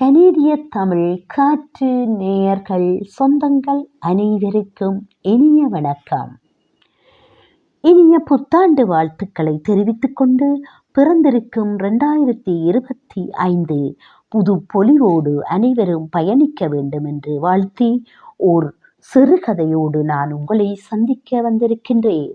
கனேடிய தமிழ் காற்று நேயர்கள் சொந்தங்கள் அனைவருக்கும் இனிய வணக்கம். இனிய புத்தாண்டு வாழ்த்துக்களை தெரிவித்துக் கொண்டு பிறந்திருக்கும் ரெண்டாயிரத்தி இருபத்தி ஐந்து புது பொலிவோடு அனைவரும் பயணிக்க வேண்டும் என்று வாழ்த்தி ஓர் சிறுகதையோடு நான் உங்களை சந்திக்க வந்திருக்கின்றேன்.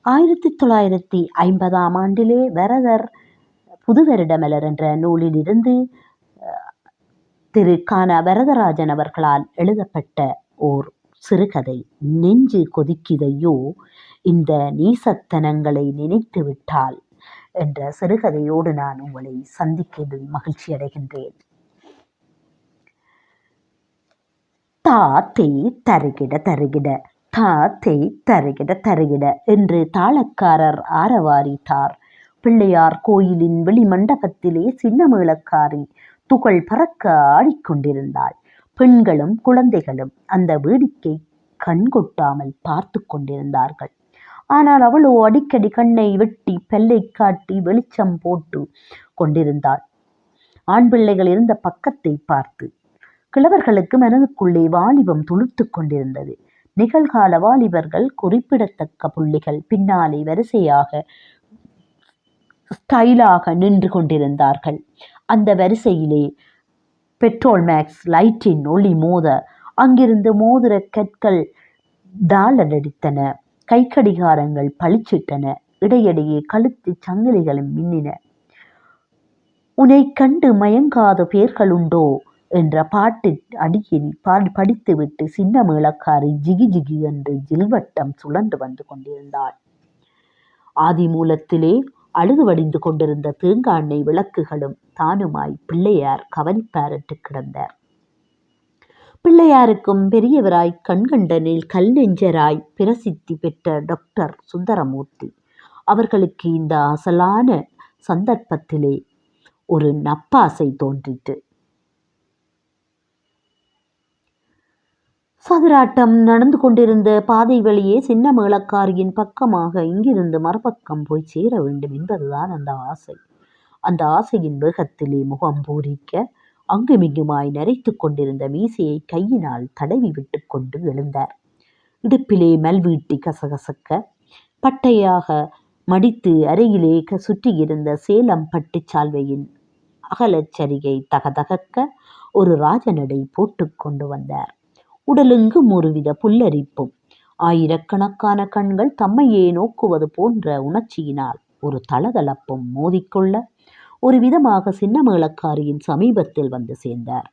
ஆயிரத்தி தொள்ளாயிரத்தி ஐம்பதாம் ஆண்டிலே வரதர் புதுவருடமலர் என்ற நூலிலிருந்து திரு. கான வரதராஜன் அவர்களால் எழுதப்பட்ட ஓர் சிறுகதை. நெஞ்சு கொதிக்குதையோ இந்த நீசத்தனங்களை நினைத்து விட்டால் என்ற சிறுகதையோடு நான் உங்களை சந்திக்கிறது மகிழ்ச்சி அடைகின்றேன். தாத்தை தருகிட தருகிட தாத்தை தருகிட தருகிட என்று தாளக்காரர் ஆரவாரித்தார். பிள்ளையார் கோயிலின் வெளிமண்டபத்திலே சின்ன மேளக்காரி துகள் பறக்க ஆடிக்கொண்டிருந்தாள். பெண்களும் குழந்தைகளும் அந்த வேடிக்கை கண்கொட்டாமல் பார்த்து கொண்டிருந்தார்கள். ஆனால் அவளோ அடிக்கடி கண்ணை வெட்டி பல்லை காட்டி வெளிச்சம் போட்டு கொண்டிருந்தாள். ஆண் பிள்ளைகள் இருந்த பக்கத்தை பார்த்து கிழவர்களுக்கு மனதுக்குள்ளே வாலிபம் துளுத்து கொண்டிருந்தது. நிகழ்கால வாலிபர்கள் குறிப்பிடத்தக்க புள்ளிகள். பின்னாலே வரிசையாக ஸ்டைலாக நின்று கொண்டிருந்தார்கள். அந்த வரிசையிலே பெட்ரோல் மேக்ஸ் லைட்டின் ஒளி மோத அங்கிருந்து மோதிர கற்கள் டாலடித்தன கைக்கடிகாரங்கள் பளிச்சிட்டன. இடையிடையே கழுத்து சங்கிலிகளும் மின்னின. உன்னை கண்டு மயங்காத பேர்களுண்டோ? என்ற பாட்டு அடியில் பாடி படித்துவிட்டு சின்ன மேளக்காரி ஜிகி ஜிகி என்று ஜில்வட்டம் சுழன்று வந்து கொண்டிருந்தாள். ஆதிமூலத்திலே அழுது வடிந்து கொண்டிருந்த தேங்காய் எண்ணெய் விளக்குகளும் தானுமாய் பிள்ளையார் கவனிப்பாரற்று கிடந்தார். பிள்ளையாருக்கும் பெரியவராய் கண்கண்டனில் கல் நெஞ்சராய் பிரசித்தி பெற்ற டாக்டர் சுந்தரமூர்த்தி அவர்களுக்கு இந்த அசலான சந்தர்ப்பத்திலே ஒரு நப்பாசை தோன்றிற்று. சதுராட்டம் நடந்து கொண்டிருந்த பாதை வழியே சின்ன மேளக்காரியின் பக்கமாக இங்கிருந்து மறுபக்கம் போய் சேர வேண்டும் என்பதுதான் அந்த ஆசை. அந்த ஆசையின் வேகத்திலே முகம் பூரிக்க அங்குமிங்குமாய் நரைத்து கொண்டிருந்த மீசையை கையினால் தடவி விட்டு கொண்டு எழுந்தார். இடுப்பிலே மல்வீட்டி கசகசக்க பட்டையாக மடித்து அருகிலே க- சுற்றியிருந்த சேலம் பட்டு சால்வையின் அகலச்சரிகை தகதகக்க ஒரு ராஜநடை போட்டு கொண்டு வந்தார். உடலெங்கும் ஒருவித புல்லரிப்பும். ஆயிரக்கணக்கான கண்கள் தம்மையே நோக்குவது போன்ற உணர்ச்சியினால் ஒரு தளதளப்பும் மோதிக்கொள்ள ஒரு விதமாக சின்னமேளக்காரியின் சமீபத்தில் வந்து சேர்ந்தார்.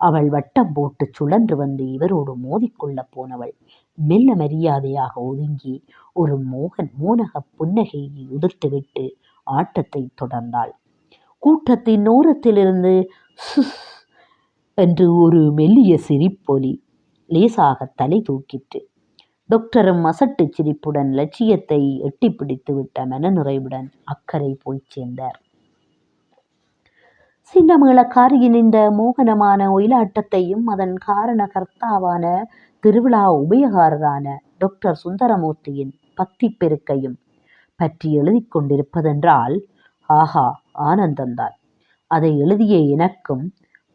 அவள் வட்டம் போட்டு சுழன்று வந்து இவரோடு மோதிக்கொள்ளப் போனவள் மெல்ல மரியாதையாக ஒதுங்கி ஒரு மோகன் மோனக புன்னகையை உதிர்த்துவிட்டு ஆட்டத்தை தொடர்ந்தாள். கூட்டத்தின் ஓரத்திலிருந்து "சுஸ்" என்று ஒரு மெல்லிய சிரிப்பொலி லேசாக தலை தூக்கிற்று. டாக்டரும் அசட்டு சிரிப்புடன் லட்சியத்தை எட்டிப் பிடித்து விட்ட மனநிறைவுடன் அக்கறை போய் சேர்ந்தார். சின்னமேளக்காரியின் இந்த மோகனமான ஒயிலாட்டத்தையும் அதன் காரணகர்த்தாவான திருவிழா உபயகாரரான டாக்டர் சுந்தரமூர்த்தியின் பக்தி பெருக்கையும் பற்றி எழுதிக் கொண்டிருப்பதென்றால் ஆஹா ஆனந்தந்தான் அதை எழுதிய எனக்கும்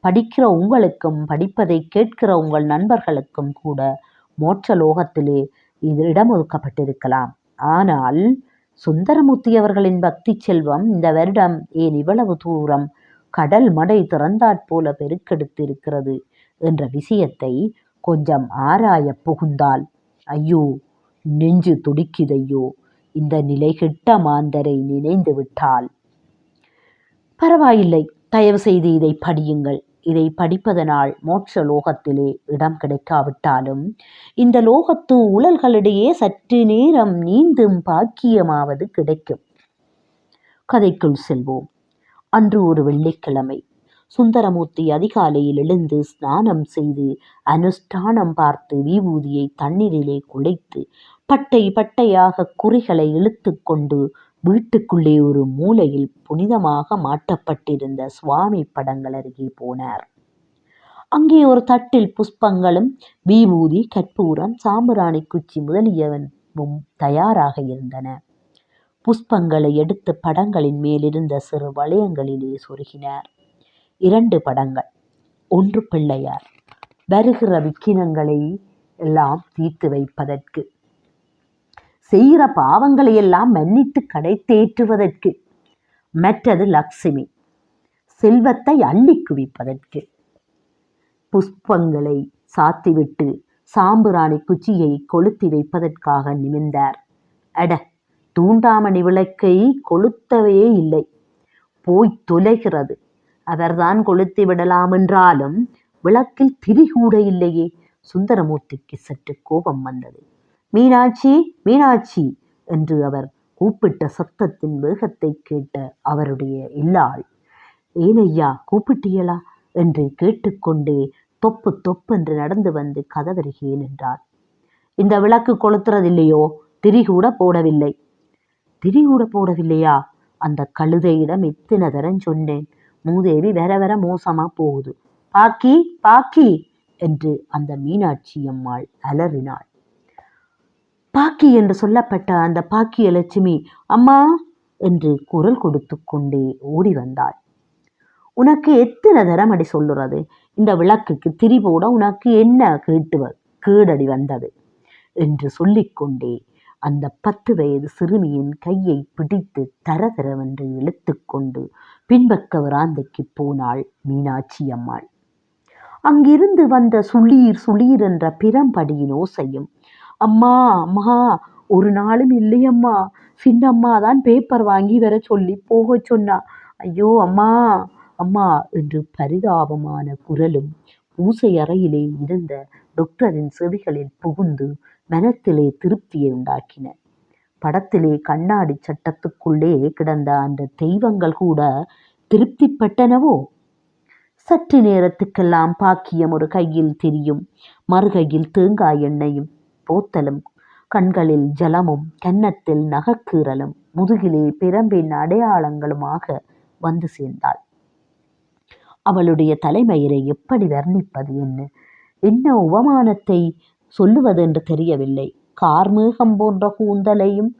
படிக்கிற உங்களுக்கும் படிப்பதை கேட்கிற உங்கள் நண்பர்களுக்கும் கூட மோட்ச லோகத்திலே இது இடம் ஒதுக்கப்பட்டிருக்கலாம் ஆனால் சுந்தரமூர்த்தி அவர்களின் பக்தி செல்வம் இந்த வருடம் ஏன் இவ்வளவு தூரம் கடல் மடை திறந்தாற் போல பெருக்கெடுத்திருக்கிறது என்ற விஷயத்தை கொஞ்சம் ஆராய புகுந்தால் ஐயோ நெஞ்சு துடிக்குதையோ இந்த நிலைகெட்ட மாந்தரை நினைந்து விட்டால் பரவாயில்லை தயவு செய்து இதை படியுங்கள். இதை படிப்பதனால் மோட்ச லோகத்திலே இடம் கிடைக்காவிட்டாலும் இந்த லோகத்து உழல்களிடையே சற்று நேரம் நீந்தும் பாக்கியமாவது கிடைக்கும். கதைக்குள் செல்வோம். அன்று ஒரு வெள்ளிக்கிழமை. சுந்தரமூர்த்தி அதிகாலையில் எழுந்து ஸ்நானம் செய்து அனுஷ்டானம் பார்த்து விபூதியை தண்ணீரிலே குழைத்து பட்டை பட்டையாக குறிகளை இழுத்து கொண்டு வீட்டுக்குள்ளே ஒரு மூலையில் புனிதமாக மாட்டப்பட்டிருந்த சுவாமி படங்கள் அருகே போனார். அங்கே ஒரு தட்டில் புஷ்பங்களும் விபூதி கற்பூரம் சாம்பிராணி குச்சி முதலியவனும் தயாராக இருந்தன. புஷ்பங்களை எடுத்து படங்களின் மேலிருந்த சிறு வளையங்களிலே சொருகினார். இரண்டு படங்கள். ஒன்று பிள்ளையார். வருகிற விக்கினங்களை எல்லாம் தீர்த்து வைப்பதற்கு செய்கிற பாவங்களையெல்லாம் மன்னித்து கடை தேற்றுவதற்கு மற்றது லக்ஷ்மி. செல்வத்தை அள்ளி குவிப்பதற்கு. புஷ்பங்களை சாத்திவிட்டு சாம்பிராணி குச்சியை கொளுத்தி வைப்பதற்காக நிமிர்ந்தார். அட தூண்டாமணி விளக்கை கொளுத்தவே இல்லை. போய் தொலைகிறது அவர்தான் கொளுத்தி விடலாம் என்றாலும் விளக்கில் திரிகூட இல்லையே. சுந்தரமூர்த்திக்கு சற்று கோபம் வந்தது. மீனாட்சி மீனாட்சி என்று அவர் கூப்பிட்ட சத்தத்தின் வேகத்தை கேட்ட அவருடைய இல்லாள் ஏனையா கூப்பிட்டியலா? என்று கேட்டுக்கொண்டே தொப்பு தொப்பு என்று நடந்து வந்து கதவருகே என்றார் இந்த விளக்கு கொளுத்துறதில்லையோ? திரிகூட போடவில்லை. திரிகூட போடவில்லையா? அந்த கழுதையிடம் எத்தனை தரம் சொன்னேன். மூதேவி வேற வேற மோசமா போகுது. பாக்கி பாக்கி என்று அந்த மீனாட்சி அம்மாள் அலறினாள். பாக்கி என்று சொல்லப்பட்ட அந்த பாக்கிய லட்சுமி அம்மா என்று குரல் கொடுத்து கொண்டே ஓடி வந்தாள். உனக்கு எத்தனை தரம் அடி சொல்லுறது? இந்த விளக்குக்கு திரி போட உனக்கு என்ன கேட்டு வ- கேடடி வந்தது? என்று சொல்லிக்கொண்டே அந்த பத்து வயது சிறுமியின் கையை பிடித்து தர தரவென்று இழுத்துக்கொண்டு பின்பக்க வராந்தைக்கு போனாள் மீனாட்சி அம்மாள். அங்கிருந்து வந்த சுளீர் சுளீர் என்ற பிரம்படியின் ஓசையும் அம்மா அம்மா ஒரு நாளும் இல்லையம்மா சின்னம்மா தான் பேப்பர் வாங்கி வர சொல்லி போகச் சொன்னா. ஐயோ அம்மா அம்மா என்று பரிதாபமான குரலும் பூசை அறையிலே இருந்த டாக்டரின் செவிகளில் புகுந்து மனத்திலே திருப்தியை உண்டாக்கின. படத்திலே கண்ணாடி சட்டத்துக்குள்ளே கிடந்த அந்த தெய்வங்கள் கூட திருப்திப்பட்டனவோ? சற்று நேரத்துக்கெல்லாம் பாக்கியம் ஒரு கையில் தெரியும். மறுகையில் தேங்காய் எண்ணெயும் போத்தலும் கண்களில் ஜலமும் கன்னத்தில் நகக்கீறலும் முதுகிலே பிரம்பின் அடையாளங்களுமாக வந்து சேர்ந்தாள். அவளுடைய தலைமயிரை எப்படி வர்ணிப்பது என்ன என்ன உபமானத்தை சொல்லுவதென்று தெரியவில்லை. கார்மேகம் போன்ற கூந்தலையும்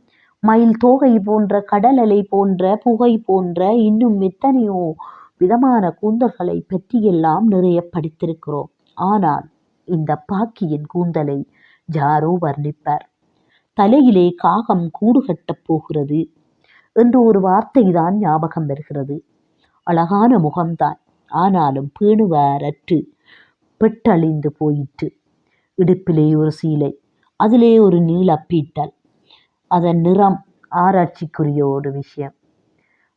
மயில் தோகை போன்ற கடல் அலை போன்ற புகை போன்ற இன்னும் எத்தனையோ விதமான கூந்தல்களை பற்றியெல்லாம் நிறைய படித்திருக்கிறோம். ஆனால் இந்த பாக்கியின் கூந்தலை யாரோ வர்ணிப்பார். தலையிலே காகம் கூடு கட்டப் போகிறது என்று ஒரு வார்த்தைதான் ஞாபகம் வருகிறது. அழகான முகம்தான் ஆனாலும் பேணுவாரற்று பெட்டழிந்து போயிற்று. இடுப்பிலே ஒரு சீலை அதிலே ஒரு நீலப்பீட்டல் அதன் நிறம் ஆராய்ச்சிக்குரிய ஒரு விஷயம்.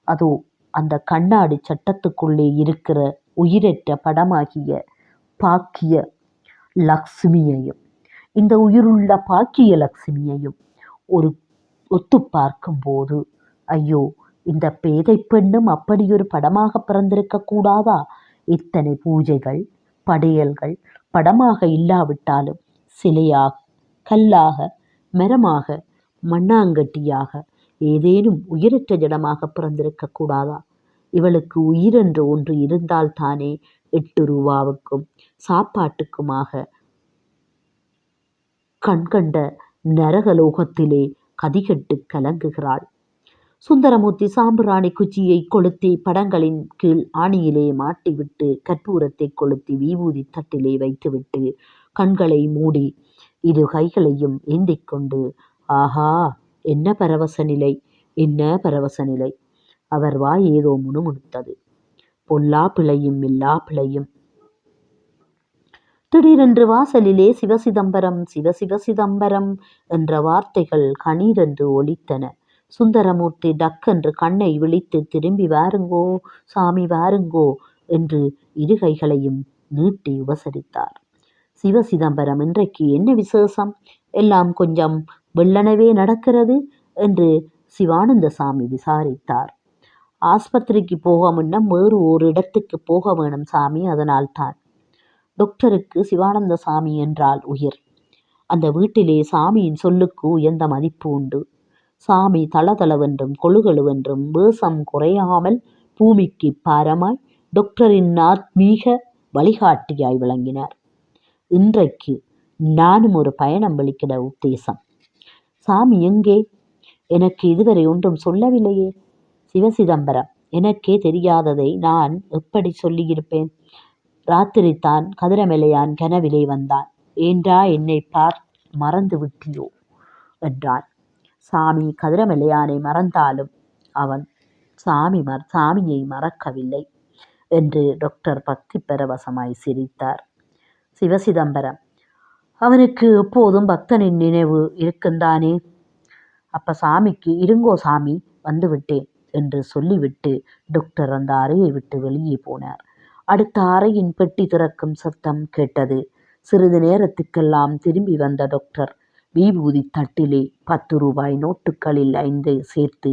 அதோ அந்த கண்ணாடி சட்டத்துக்குள்ளே இருக்கிற உயிரற்ற படமாகிய பாக்கிய லக்ஷ்மியையும் இந்த உயிருள்ள பாக்கிய லட்சுமியையும் ஒரு ஒத்து பார்க்கும்போது ஐயோ இந்த பேதை பெண்ணும் அப்படியொரு படமாக பிறந்திருக்க கூடாதா? இத்தனை பூஜைகள் படையல்கள் படமாக இல்லாவிட்டாலும் சிலையாக கல்லாக மரமாக மண்ணாங்கட்டியாக ஏதேனும் உயிரற்ற ஜடமாக பிறந்திருக்க கூடாதா? இவளுக்கு உயிரென்று ஒன்று இருந்தால்தானே எட்டு ரூபாவுக்கும் சாப்பாட்டுக்குமாக கண்கண்ட நரகலோகத்திலே கதிகட்டு கலங்குகிறாள். சுந்தரமூர்த்தி சாம்பிராணி குச்சியை கொளுத்தி படங்களின் கீழ் ஆணியிலே மாட்டிவிட்டு கற்பூரத்தை கொளுத்தி வீபூதி தட்டிலே வைத்துவிட்டு கண்களை மூடி இரு கைகளையும் ஏந்திக் கொண்டு ஆஹா என்ன பரவச நிலை என்ன பரவச நிலை? அவர் வாய் ஏதோ முணுமுணுத்தது. பொல்லா பிழையும் இல்லா பிழையும் திடீரென்று வாசலிலே சிவசிதம்பரம் சிவசிவ சிதம்பரம் என்ற வார்த்தைகள் கணீரென்று ஒலித்தன. சுந்தரமூர்த்தி டக்கென்று கண்ணை விழித்து திரும்பி வாருங்கோ சாமி வாருங்கோ என்று இருகைகளையும் நீட்டி உபசரித்தார். சிவசிதம்பரம் இன்றைக்கு என்ன விசேஷம்? எல்லாம் கொஞ்சம் வெள்ளனவே நடக்கிறது என்று சிவானந்த சாமி விசாரித்தார். ஆஸ்பத்திரிக்கு போக முன்னம் வேறு ஒரு இடத்துக்கு போக வேணும் சாமி அதனால் தான். டாக்டருக்கு சிவானந்த சாமி என்றால் உயிர். அந்த வீட்டிலே சாமியின் சொல்லுக்கு உயர்ந்த மதிப்பு உண்டு. சாமி தளதளவென்றும் கொழுகழுவென்றும் வேஷம் குறையாமல் பூமிக்கு பாரமாய் டாக்டரின் ஆத்மீக வழிகாட்டியாய் விளங்கினார். இன்றைக்கு நானும் ஒரு பயணம் வெளிக்கிட உத்தேசம். சாமி எங்கே? எனக்கு இதுவரை ஒன்றும் சொல்லவில்லையே. சிவசிதம்பரம் எனக்கே தெரியாததை நான் எப்படி சொல்லியிருப்பேன்? ராத்திரித்தான் கதிரமலையான் கனவிலே வந்தான். ஏண்டா என்னை பார் மறந்து விட்டியோ? என்றான். சாமி கதிரமலையானை மறந்தாலும் அவன் சாமி மற சாமியை மறக்கவில்லை என்று டாக்டர் பக்தி பரவசமாய் சிரித்தார். சிவசிதம்பரம் அவனுக்கு எப்போதும் பக்தனின் நினைவு இருக்குந்தானே? அப்ப சாமிக்கு இருங்கோ சாமி வந்து விட்டேன் என்று சொல்லிவிட்டு டாக்டர் அந்த அறையை விட்டு வெளியே போனார். அடுத்த அறையின் பெட்டி திறக்கும் சத்தம் கேட்டது. சிறிது நேரத்துக்கெல்லாம் திரும்பி வந்த டாக்டர் விபூதி தட்டிலே பத்து ரூபாய் நோட்டுகளில் ஐந்து சேர்த்து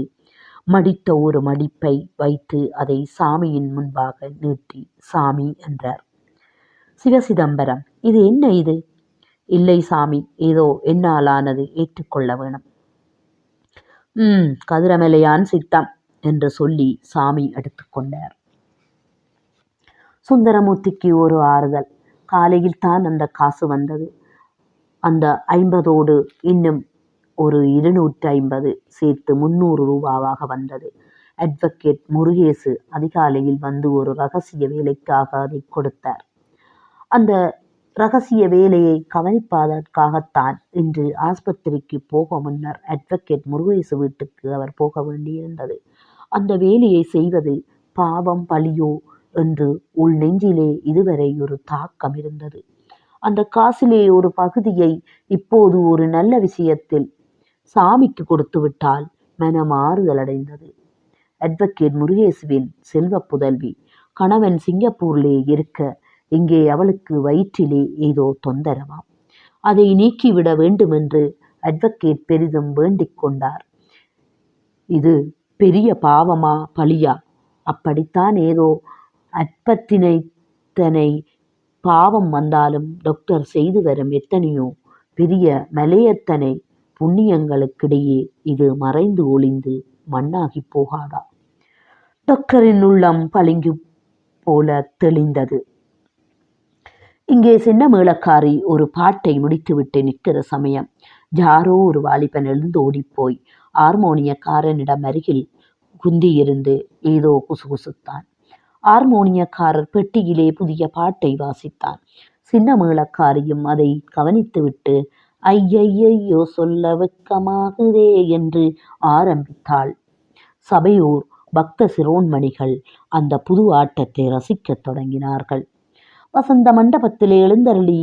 மடித்த ஒரு மடிப்பை வைத்து அதை சாமியின் முன்பாக நீட்டி சாமி என்றார். சிவசிதம்பரம் இது என்ன இது? இல்லை சாமி ஏதோ என்னாலானது ஏற்றுக்கொள்ள வேணும். ம் கதிரமலையான் சித்தம் என்று சொல்லி சாமி எடுத்துக்கொண்டார். சுந்தரமூர்த்திக்கு ஒரு ஆறுதல். காலையில் தான் அந்த காசு வந்தது. அந்த ஐம்பதோடு இன்னும் ஒரு இருநூற்றி ஐம்பது சேர்த்து முந்நூறு ரூபாவாக வந்தது. அட்வொகேட் முருகேசு அதிகாலையில் வந்து ஒரு ரகசிய வேலைக்காக அதை கொடுத்தார். அந்த ரகசிய வேலையை கவனிப்பதற்காகத்தான் இன்று ஆஸ்பத்திரிக்கு போக முன்னர் அட்வொகேட் முருகேசு வீட்டுக்கு அவர் போக வேண்டியிருந்தது. அந்த வேலையை செய்வது பாவம் பழியோ என்று உள் நெஞ்சிலே இதுவரை ஒரு தாக்கம் இருந்தது. அந்த காசிலே ஒரு பகுதியை இப்போது ஒரு நல்ல விஷயத்தில் சாமிக்கு கொடுத்து விட்டால் மனம் ஆறுதல் அடைந்தது. அட்வொகேட் முருகேசுவின் செல்வ புதல்வி கணவன் சிங்கப்பூரிலே இருக்க இங்கே அவளுக்கு வயிற்றிலே ஏதோ தொந்தரவாம். அதை நீக்கிவிட வேண்டுமென்று அட்வொகேட் பெரிதும் வேண்டிக் கொண்டார். இது பெரிய பாவமா பழியா? அப்படித்தான் ஏதோ அற்பத்தினைத்தனை பாவம் வந்தாலும் டாக்டர் செய்து வரும் எத்தனையோ பெரிய மலையத்தனை புண்ணியங்களுக்கிடையே இது மறைந்து ஒளிந்து மண்ணாகி போகாதா? டாக்டரின் உள்ளம் பளிங்கு போல தெளிந்தது. இங்கே சின்ன மேளக்காரி ஒரு பாட்டை முடித்துவிட்டு நிற்கிற சமயம் யாரோ ஒரு வாலிபன் எழுந்து ஓடிப்போய் ஹார்மோனியக்காரனிடம் அருகில் குந்தியிருந்து ஏதோ குசுகுசுத்தான். ஹார்மோனியக்காரர் பெட்டியிலே புதிய பாட்டை வாசித்தான். சின்ன மேளக்காரியும் அதை கவனித்துவிட்டு ஐயையையோ சொல்ல வெக்கமாகுதே என்று ஆரம்பித்தாள். சபையோர் பக்த சிரோன்மணிகள் அந்த புது ஆட்டத்தை ரசிக்கத் தொடங்கினார்கள். வசந்த மண்டபத்திலே எழுந்தருளி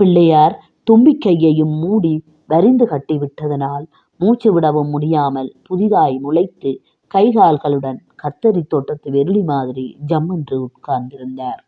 பிள்ளையார் தும்பிக்கையையும் மூடி வரிந்து கட்டிவிட்டதனால் மூச்சு விடவும் முடியாமல் புதிதாய் முளைத்து கைகால்களுடன் கத்தரி தோட்டத்து வெருளி மாதிரி ஜம்மென்று உட்கார்ந்திருந்தார்.